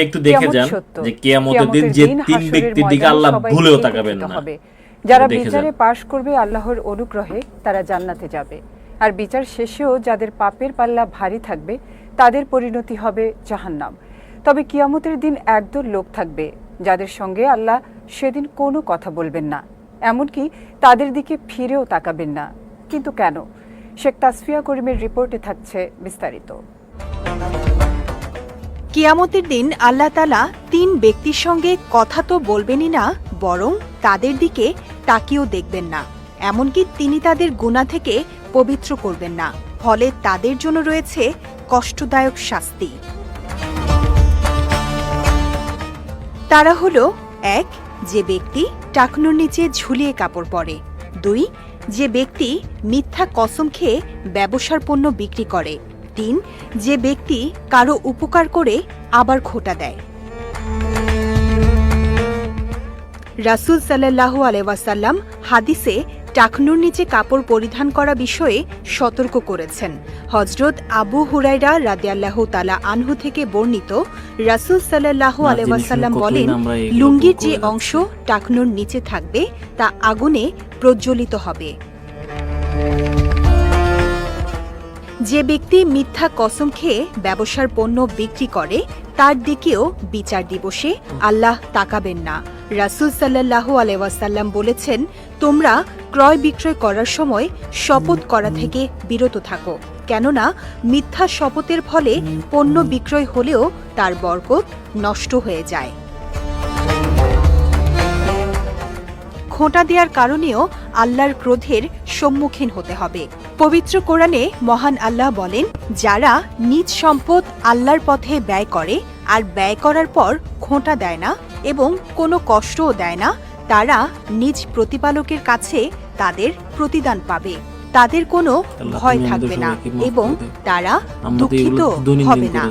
একটু দেখে যান যে কিয়ামতের দিন যে তিন ব্যক্তির দিকে আল্লাহ ভুলেও তাকাবেন না। যারা বিচারে পাশ করবে আল্লাহর অনুগ্রহে তারা জান্নাতে যাবে। আর বিচার শেষেও যাদের পাপের পাল্লা ভারী থাকবে তাদের পরিণতি হবে জাহান্নাম। তবে কিয়ামতের দিন একদল লোক থাকবে যাদের সঙ্গে আল্লাহ সেদিন কোনো কথা বলবেন না। এমনকি তাদের দিকে ফিরেও তাকাবেন না। কিন্তু কেন? শেখ তাসফিয়া করিমের রিপোর্টে থাকছে বিস্তারিত। কিয়ামতের দিন আল্লাহ তালা তিন ব্যক্তির সঙ্গে কথা তো বলবেনই না, বরং তাদের দিকে তাকিয়েও দেখবেন না। এমনকি তিনি তাদের গুণা থেকে পবিত্র করবেন না। ফলে তাদের জন্য রয়েছে কষ্টদায়ক শাস্তি। তারা হল, এক, যে ব্যক্তি টাকনুর নিচে ঝুলিয়ে কাপড় পরে। দুই, যে ব্যক্তি মিথ্যা কসম খেয়ে ব্যবসার পণ্য বিক্রি করে। তিন যে ব্যক্তি কারও উপকার করে আবার খোটা দেয়। রাসুল সাল্লাহ আলহাসাল্লাম হাদিসে টাকনুর নিচে কাপড় পরিধান করা বিষয়ে সতর্ক করেছেন। হজরত আবু হুরাইরা রাদিয়াল্লাহ তালা আনহু থেকে বর্ণিত রাসুল সাল্লাহ না, আলহাসাল্লাম বলেন লুঙ্গির যে অংশ টাকনুর নিচে থাকবে তা আগুনে প্রজ্বলিত হবে। যে ব্যক্তি মিথ্যা কসম খেয়ে ব্যবসার পণ্য বিক্রি করে, তার দিকেও বিচার দিবসে আল্লাহ তাকাবেন না। রাসুল সাল্লাহ আলহাসাল্লাম বলেছেন, তোমরা ক্রয় বিক্রয় করার সময় শপথ করা থেকে বিরত থাকো। কেননা, মিথ্যা শপথের ফলে পণ্য বিক্রয় হলেও তার বরকত নষ্ট হয়ে যায়। খোঁটা দেওয়ার কারণেও আল্লাহর ক্রোধের সম্মুখীন হতে হবে। পবিত্র কোরআনে মহান আল্লাহ বলেন যারা নিজ সম্পদ আল্লাহর পথে ব্যয় করে আর ব্যয় করার পর খোঁটা দেয় না এবং কোনো কষ্টও দেয় না তারা নিজ প্রতিপালকের কাছে তাদের প্রতিদান পাবে। তাদের কোনো ভয় থাকবে না এবং তারা দুঃখিত হবে না।